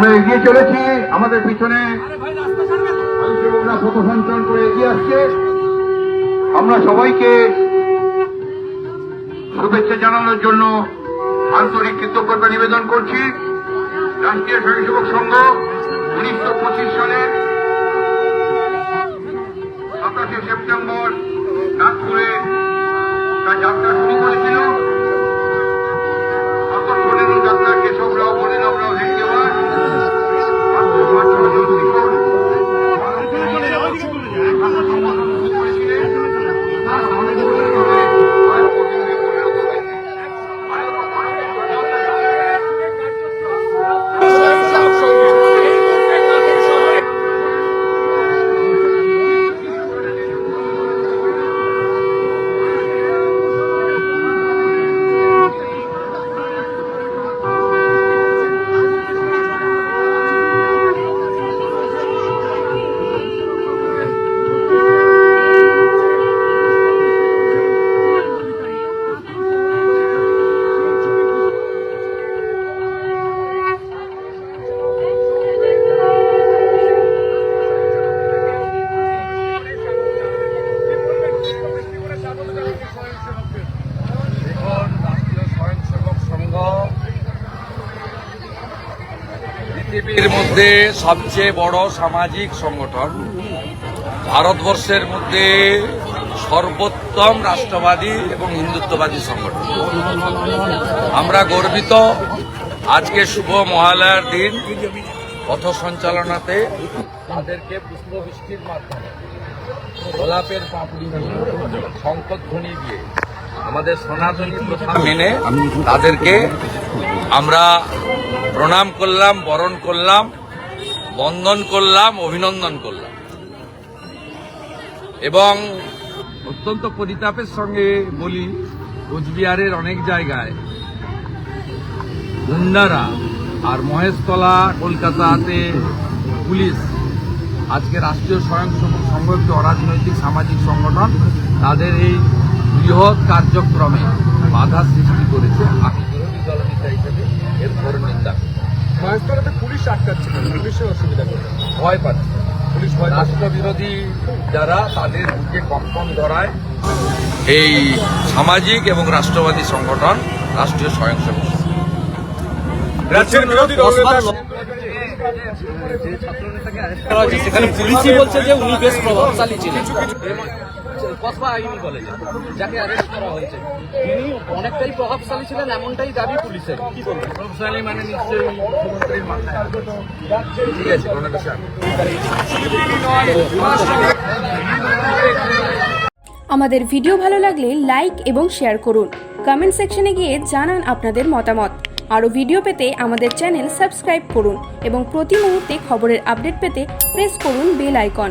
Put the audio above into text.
আমরা এগিয়ে চলেছি, আমাদের পিছনে পথ সঞ্চালন করে এগিয়ে আসছে। আমরা সবাইকে শুভেচ্ছা জানানোর জন্য আন্তরিক কৃতজ্ঞতা নিবেদন করছি। রাষ্ট্রীয় স্বয়ংসেবক সংঘ উনিশশো পঁচিশ সালের সাতাশে সেপ্টেম্বর, নাগপুরে তার যাত্রা পৃথিবীর মধ্যে সবচেয়ে বড় সামাজিক সংগঠন ভারতবর্ষের মধ্যে সর্বোত্তম রাষ্ট্রবাদী এবং হিন্দুত্ববাদী সংগঠন। আমরা গর্বিত। আজকে শুভ মহালয়ার দিন। পথ সঞ্চালনাতে তাদেরকে পুষ্পবৃষ্টির মাধ্যমে গোলাপের পাপড়ি দিয়ে শঙ্করধ্বনি দিয়ে আমাদের সনাতনী প্রথা মেনে তাদেরকে আমরা প্রণাম করলাম, বরণ করলাম, বন্দন করলাম, অভিনন্দন করলাম এবং অত্যন্ত পরিতাপের সঙ্গে বলি, কোচবিহারের অনেক জায়গায় গুন্ডারা আর মহেশতলা, কলকাতাতে পুলিশ, আজকে রাষ্ট্রীয় স্বয়ংসেবক একটি অরাজনৈতিক সামাজিক সংগঠন, তাদের এই বৃহৎ কার্যক্রমে বাধা সৃষ্টি করেছে আমি বিরোধী দলনেতা হিসেবে, এর ঘোর নিন্দা। মহেশতলাতে পুলিশ আটকাচ্ছিল পুলিশের অসুবিধা ভয় পাচ্ছে। পুলিশ ভয় রাষ্ট্র যারা তাদের বুকে কম্পন ধরায় এই সামাজিক এবং রাষ্ট্রবাদী সংগঠন রাষ্ট্রীয় স্বয়ংসেবক রাজ্যের বিরোধী সেখানে পুলিশই বলছে যে উনি বেশ প্রভাবশালী ছিলেন। কসবা আইনি কলেজে যাকে অ্যারেস্ট করা হয়েছে। তিনি অনেকটাই প্রভাবশালী ছিলেন এমনটাই দাবি পুলিশের। কি বলবেন প্রভাবশালী মানে নিশ্চয়ই মুখ্যমন্ত্রীর ঠিক আছে কোনো আমাদের ভিডিও ভালো লাগলে লাইক এবং শেয়ার করুন। কমেন্ট সেকশনে গিয়ে জানান আপনাদের মতামত। আরও ভিডিও পেতে আমাদের চ্যানেল সাবস্ক্রাইব করুন এবং প্রতি মুহূর্তে খবরের আপডেট পেতে প্রেস করুন বেল আইকন।